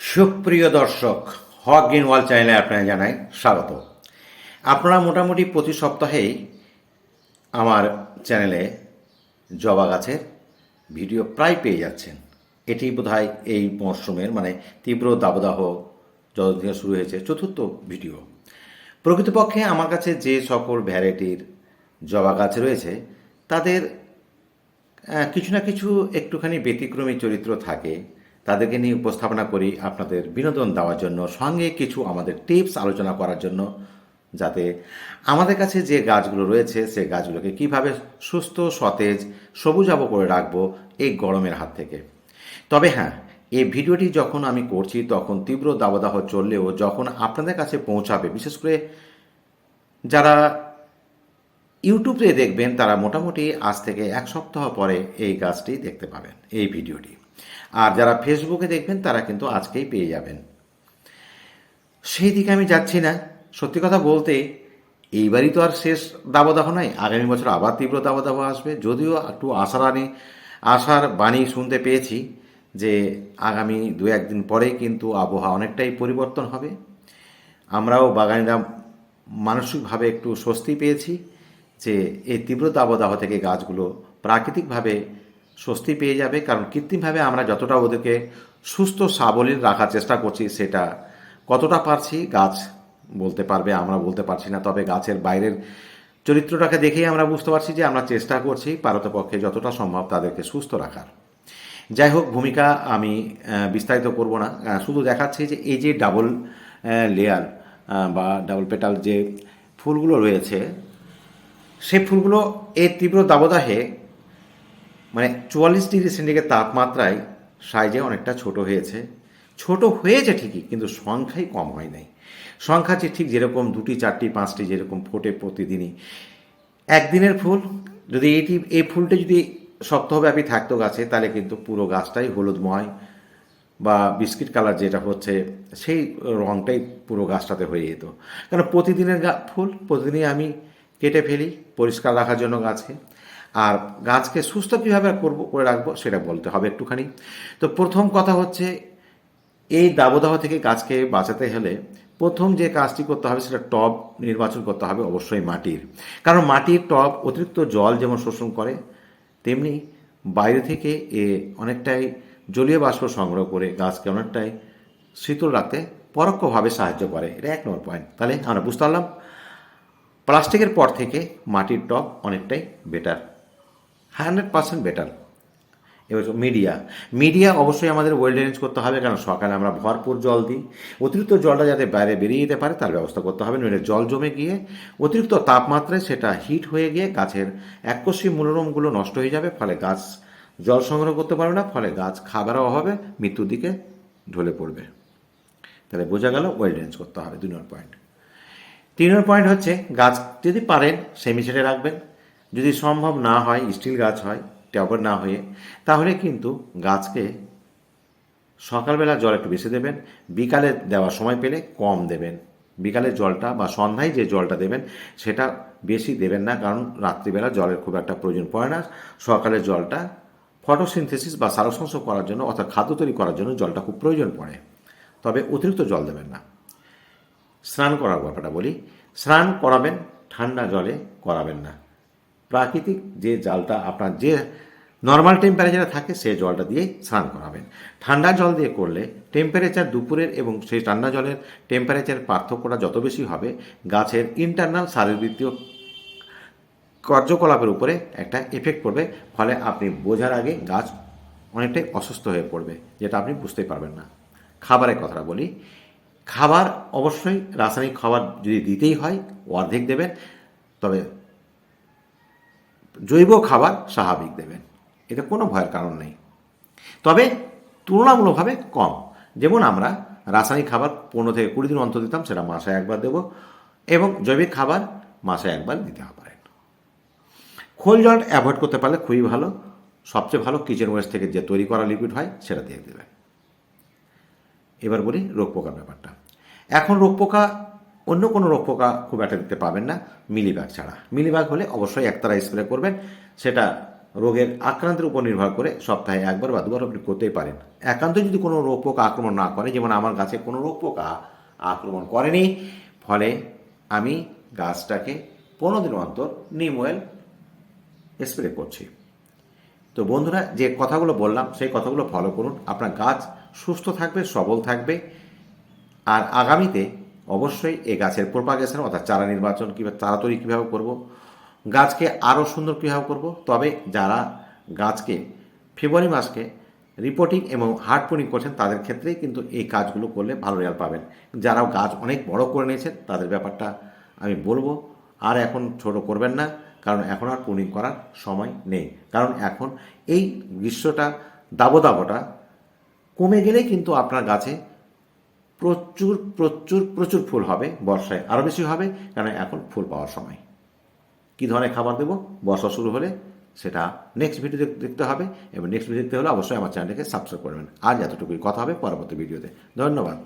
সুপ্রিয় দর্শক, হক গ্রিনওয়াল চ্যানেলে আপনারা জানাই স্বাগত। আপনারা মোটামুটি প্রতি সপ্তাহেই আমার চ্যানেলে জবা গাছের ভিডিও প্রায় পেয়ে যাচ্ছেন। এটি বোধহয় এই মরশুমের মানে তীব্র দাবদাহ যতদিন শুরু হয়েছে, চতুর্থ ভিডিও। প্রকৃতপক্ষে আমার কাছে যে সকল ভ্যারাইটির জবা গাছ রয়েছে, তাদের কিছু না কিছু একটুখানি ব্যতিক্রমী চরিত্র থাকে। তাদেরকে নিয়ে উপস্থাপনা করি আপনাদের বিনোদন দেওয়ার জন্য, সঙ্গে কিছু আমাদের টিপস আলোচনা করার জন্য, যাতে আমাদের কাছে যে গাছগুলো রয়েছে, সে গাছগুলোকে কীভাবে সুস্থ, সতেজ, সবুজাব করে রাখব এই গরমের হাত থেকে। তবে হ্যাঁ এই ভিডিওটি যখন আমি করছি, তখন তীব্র দাবদাহ চললেও যখন আপনাদের কাছে পৌঁছাবে, বিশেষ করে যারা ইউটিউবে দেখবেন, তারা মোটামুটি আজ থেকে এক সপ্তাহ পরে এই গাছটি দেখতে পাবেন, এই ভিডিওটি। আর যারা ফেসবুকে দেখবেন, তারা কিন্তু আজকেই পেয়ে যাবেন। সেই দিকে আমি যাচ্ছি না। সত্যি কথা বলতে, এইবারই তো আর শেষ দাবদাহ নয় আগামী বছর আবার তীব্র দাবদাহ আসবে। যদিও একটু আশার আনি, আশার বাণী শুনতে পেয়েছি যে আগামী দু একদিন পরেই কিন্তু আবহাওয়া অনেকটাই পরিবর্তন হবে। আমরাও বাগানিরা মানসিকভাবে একটু স্বস্তি পেয়েছি যে এই তীব্র দাবদাহ থেকে গাছগুলো প্রাকৃতিকভাবে স্বস্তি পেয়ে যাবে, কারণ কৃত্রিমভাবে আমরা যতটা ওদেরকে সুস্থ সাবলীল রাখার চেষ্টা করছি সেটা কতটা পারছি গাছ বলতে পারবে, আমরা বলতে পারছি না। তবে গাছের বাইরের চরিত্রটাকে দেখেই আমরা বুঝতে পারছি যে আমরা চেষ্টা করছি পারতপক্ষে যতটা সম্ভব তাদেরকে সুস্থ রাখার। যাই হোক, ভূমিকা আমি বিস্তারিত করব না। শুধু দেখাচ্ছি যে এই যে ডাবল লেয়ার বা ডাবল পেটাল যে ফুলগুলো রয়েছে সেই ফুলগুলো এই তীব্র দাবদাহে মানে চুয়াল্লিশ ডিগ্রি সেন্টিগ্রেড তাপমাত্রায় সাইজে অনেকটা ছোট হয়েছে। ছোট হয়েছে ঠিকই, কিন্তু সংখ্যাই কম হয় নাই। সংখ্যা যে ঠিক যেরকম দুটি, চারটি, পাঁচটি যেরকম ফোটে প্রতিদিনই। একদিনের ফুল, যদি এটি, এই ফুলটা যদি সপ্তাহব্যাপী থাকতো গাছে, তাহলে কিন্তু পুরো গাছটাই হলুদময় বা বিস্কিট কালার যেটা হচ্ছে, সেই রঙটাই পুরো গাছটাতে হয়ে যেত। কারণ প্রতিদিনের ফুল প্রতিদিনই আমি কেটে ফেলি, পরিষ্কার রাখার জন্য গাছকে আর গাছকে সুস্থ কীভাবে করব, করে রাখব সেটা বলতে হবে একটুখানি। তো প্রথম কথা হচ্ছে, এই দাবদাহ থেকে গাছকে বাঁচাতে হলে প্রথম যে কাজটি করতে হবে সেটা টব নির্বাচন করতে হবে, অবশ্যই মাটির। কারণ মাটির টব অতিরিক্ত জল যেমন শোষণ করে, তেমনি বাইরে থেকে এ অনেকটাই জলীয় বাষ্প সংগ্রহ করে গাছকে অনেকটাই শীতল রাখতে পরোক্ষভাবে সাহায্য করে। এটা এক নম্বর পয়েন্ট তাহলে আমরা বুঝতে পারলাম, প্লাস্টিকের পর থেকে মাটির টব অনেকটাই বেটার হান্ড্রেড পার্সেন্ট বেটার। এবার মিডিয়া। মিডিয়া অবশ্যই আমাদের ওয়েল ড্রেনেজ করতে হবে, কারণ সকালে আমরা ভরপুর জল দিই। অতিরিক্ত জলটা যাতে বাইরে বেরিয়ে যেতে পারে, তার ব্যবস্থা করতে হবে। নইলে জল জমে গিয়ে অতিরিক্ত তাপমাত্রায় সেটা হিট হয়ে গিয়ে গাছের এককোষী মূলরমগুলো নষ্ট হয়ে যাবে, ফলে গাছ জল সংগ্রহ করতে পারবে না, ফলে গাছ খাবারের অভাবে মৃত্যুর দিকে ঢলে পড়বে। তাহলে বোঝা গেল ওয়েল ড্রেনেজ করতে হবে, দুই নম্বর পয়েন্ট তিন নম্বর পয়েন্ট হচ্ছে গাছ যদি পারেন সেমি ছেটে রাখবেন। যদি সম্ভব না হয়, স্টিল গাছ হয়, ট্যাবর না হয়ে, তাহলে কিন্তু গাছকে সকালবেলা জল একটু বেশি দেবেন, বিকালে দেওয়ার সময় পেলে কম দেবেন। বিকালের জলটা বা সন্ধ্যায় যে জলটা দেবেন, সেটা বেশি দেবেন না, কারণ রাত্রিবেলা জলের খুব একটা প্রয়োজন পড়ে না। সকালের জলটা ফটোসিনথেসিস বা সারসংস করার জন্য, অর্থাৎ খাদ্য তৈরি করার জন্য জলটা খুব প্রয়োজন পড়ে। তবে অতিরিক্ত জল দেবেন না। স্নান করার ব্যাপারটা বলি, স্নান করাবেন, ঠান্ডা জলে করাবেন না। প্রাকৃতিক যে জালটা আপনার যে নর্মাল টেম্পারেচারে থাকে, সেই জলটা দিয়ে স্নান করাবেন। ঠান্ডা জল দিয়ে করলে টেম্পারেচার দুপুরের এবং সেই ঠান্ডা জলের টেম্পারেচার পার্থক্যটা যত বেশি হবে, গাছের ইন্টারনাল শারীরবৃত্তীয় কার্যকলাপের উপরে একটা এফেক্ট পড়বে। ফলে আপনি বোঝার আগে গাছ অনেকটাই অসুস্থ হয়ে পড়বে, যেটা আপনি বুঝতে পারবেন না। খাবারের কথাটা বলি। খাবার অবশ্যই রাসায়নিক খাবার যদি দিতেই হয়, অর্ধেক দেবেন, তবে জৈব খাবার স্বাভাবিক দেবেন। এতে কোনো ভয়ের কারণ নেই। তবে তুলনামূলকভাবে কম। যেমন আমরা রাসায়নিক খাবার পনেরো থেকে কুড়ি দিন অন্তর দিতাম, সেটা মাসে একবার দেব এবং জৈবিক খাবার মাসে একবার দিতে পারেন। খোল জল অ্যাভয়েড করতে পারলে খুবই ভালো। সবচেয়ে ভালো কিচেন ওয়েস্ট থেকে যে তৈরি করা লিকুইড হয়, সেটা দিয়ে দেবেন। এবার বলি রোগ পোকার ব্যাপারটা। এখন রোগ পোকা অন্য কোনো রোগ পোকা খুব একটা দিতে পাবেন না মিলিবাগ ছাড়া। মিলিবাগ হলে অবশ্যই একতারা স্প্রে করবেন, সেটা রোগের আক্রান্তের উপর নির্ভর করে সপ্তাহে একবার বা দুবার আপনি করতেই পারেন। একান্ত যদি কোনো রোগ পোকা আক্রমণ না করে, যেমন আমার গাছে কোনো রোগ পোকা আক্রমণ করেনি, ফলে আমি গাছটাকে পনেরো দিন অন্তর নিম অয়েল স্প্রে করছি। তো বন্ধুরা, যে কথাগুলো বললাম, সেই কথাগুলো ফলো করুন। আপনার গাছ সুস্থ থাকবে, সবল থাকবে, আর আগামীতে অবশ্যই এই গাছের প্রোপাগেশন, অর্থাৎ চারা নির্বাচন কীভাবে, চারা তৈরি কীভাবে করব, গাছকে আরও সুন্দর কীভাবে করব, তবে যারা গাছকে ফেব্রুয়ারি মাসকে রিপোর্টিং এবং হার্ড পোনিং করছেন, তাদের ক্ষেত্রেই কিন্তু এই কাজগুলো করলে ভালো রেজাল্ট পাবেন। যারাও গাছ অনেক বড় করে নিয়েছেন, তাদের ব্যাপারটা আমি বলব, আর এখন ছোট করবেন না, কারণ এখন আর পোনিং করার সময় নেই। কারণ এখন এই গ্রীষ্মটা, দাবদাবটা কমে গেলে কিন্তু আপনার গাছে প্রচুর প্রচুর প্রচুর ফুল হবে, বর্ষায় আরও বেশি হবে কারণ এখন ফুল পাওয়ার সময়। কী ধরনের খাবার দেবো? বর্ষা শুরু হলে সেটা নেক্সট ভিডিও দেখতে হবে, এবং নেক্সট ভিডিও দেখতে হলে অবশ্যই আমার চ্যানেলকে সাবস্ক্রাইব করবেন আজ এতটুকুই, কথা হবে পরবর্তী ভিডিওতে ধন্যবাদ।